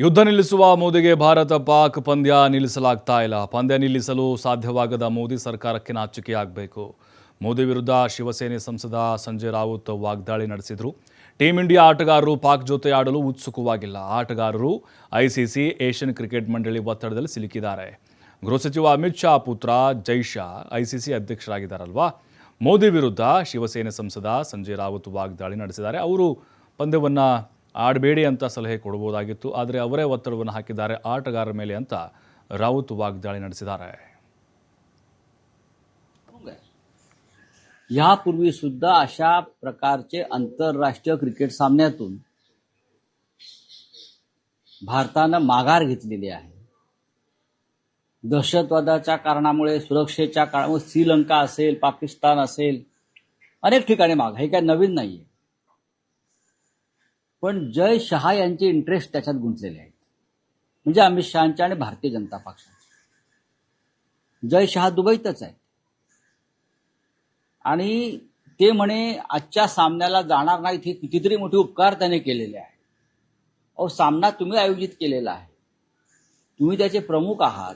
ಯುದ್ಧ ನಿಲ್ಲಿಸುವ ಮೋದಿಗೆ ಭಾರತ ಪಾಕ್ ಪಂದ್ಯ ನಿಲ್ಲಿಸಲಾಗ್ತಾ ಇಲ್ಲ. ಪಂದ್ಯ ನಿಲ್ಲಿಸಲು ಸಾಧ್ಯವಾಗದ ಮೋದಿ ಸರ್ಕಾರಕ್ಕೆ ನಾಚಿಕೆಯಾಗಬೇಕು. ಮೋದಿ ವಿರುದ್ಧ ಶಿವಸೇನೆ ಸಂಸದ ಸಂಜಯ್ ರಾವುತ್ ವಾಗ್ದಾಳಿ ನಡೆಸಿದರು. ಟೀಂ ಇಂಡಿಯಾ ಆಟಗಾರರು ಪಾಕ್ ಜೊತೆ ಆಡಲು ಉತ್ಸುಕವಾಗಿಲ್ಲ. ಆಟಗಾರರು ಐಸಿಸಿ, ಏಷ್ಯನ್ ಕ್ರಿಕೆಟ್ ಮಂಡಳಿ ಒತ್ತಡದಲ್ಲಿ ಸಿಲುಕಿದ್ದಾರೆ. ಗೃಹ ಸಚಿವ ಅಮಿತ್ ಶಾ ಪುತ್ರ ಜೈ ಶಾ ಐಸಿಸಿ ಅಧ್ಯಕ್ಷರಾಗಿದ್ದಾರಲ್ವಾ? ಮೋದಿ ವಿರುದ್ಧ ಶಿವಸೇನೆ ಸಂಸದ ಸಂಜಯ್ ರಾವತ್ ವಾಗ್ದಾಳಿ ನಡೆಸಿದ್ದಾರೆ. ಅವರು ಪಂದ್ಯವನ್ನು ಆಡಬೇಡಿ ಅಂತ ಸಲಹೆ ಕೊಡಬಹುದಾಗಿತ್ತು ಆದರೆ ಅವರೇ ಒತ್ತಡವನ್ನು ಹಾಕಿದ್ದಾರೆ ಆಟಗಾರರ ಮೇಲೆ ಅಂತ ರಾವುತ್ ವಾಗ್ದಾಳಿ ನಡೆಸಿದ್ದಾರೆ यापूर्वी सुद्धा अशा प्रकारचे आंतरराष्ट्रीय क्रिकेट सामन्यातून भारतानं माघार घेतलेली आहे दहशतवादाच्या कारणामुळे सुरक्षेच्या कारणामुळे श्रीलंका असेल पाकिस्तान असेल अनेक ठिकाणी माग हे काय नवीन नाहीये पण जय शहा यांचे इंटरेस्ट त्याच्यात गुंतलेले आहेत. म्हणजे अमित शहाच्या आणि भारतीय जनता पक्षाचे. जय शहा दुबईतच आहे आणि ते म्हणे आजच्या सामन्याला जाणार नाहीत हे कितीतरी मोठे उपकार त्याने केलेले आहे अहो सामना तुम्ही आयोजित केलेला आहे. तुम्ही त्याचे प्रमुख आहात.